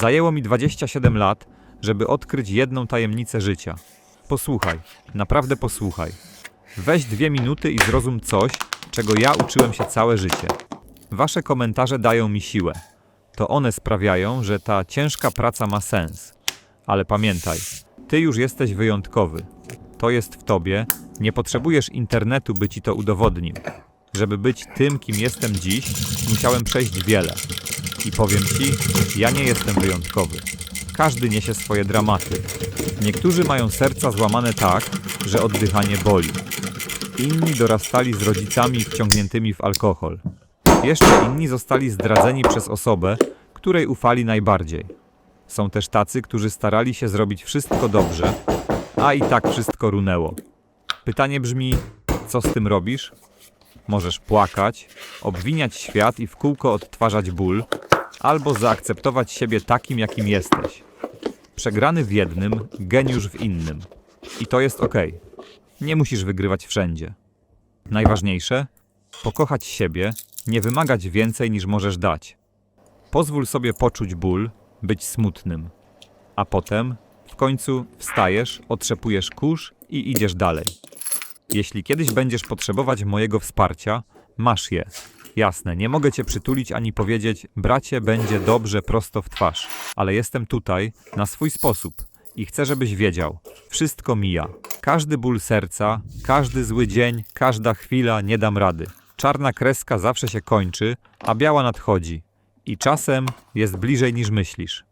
Zajęło mi 27 lat, żeby odkryć jedną tajemnicę życia. Posłuchaj, naprawdę posłuchaj. Weź dwie minuty i zrozum coś, czego ja uczyłem się całe życie. Wasze komentarze dają mi siłę. To one sprawiają, że ta ciężka praca ma sens. Ale pamiętaj, ty już jesteś wyjątkowy. To jest w tobie, nie potrzebujesz internetu, by ci to udowodnił. Żeby być tym, kim jestem dziś, musiałem przejść wiele. I powiem ci, ja nie jestem wyjątkowy. Każdy niesie swoje dramaty. Niektórzy mają serca złamane tak, że oddychanie boli. Inni dorastali z rodzicami wciągniętymi w alkohol. Jeszcze inni zostali zdradzeni przez osobę, której ufali najbardziej. Są też tacy, którzy starali się zrobić wszystko dobrze, a i tak wszystko runęło. Pytanie brzmi: co z tym robisz? Możesz płakać, obwiniać świat i w kółko odtwarzać ból, albo zaakceptować siebie takim, jakim jesteś. Przegrany w jednym, geniusz w innym. I to jest ok. Nie musisz wygrywać wszędzie. Najważniejsze pokochać siebie, nie wymagać więcej niż możesz dać. Pozwól sobie poczuć ból, być smutnym, a potem w końcu wstajesz, otrzepujesz kurz i idziesz dalej. Jeśli kiedyś będziesz potrzebować mojego wsparcia, masz je. Jasne, nie mogę cię przytulić ani powiedzieć, bracie, będzie dobrze prosto w twarz, ale jestem tutaj na swój sposób i chcę, żebyś wiedział, wszystko mija. Każdy ból serca, każdy zły dzień, każda chwila nie dam rady. Czarna kreska zawsze się kończy, a biała nadchodzi. I czasem jest bliżej niż myślisz.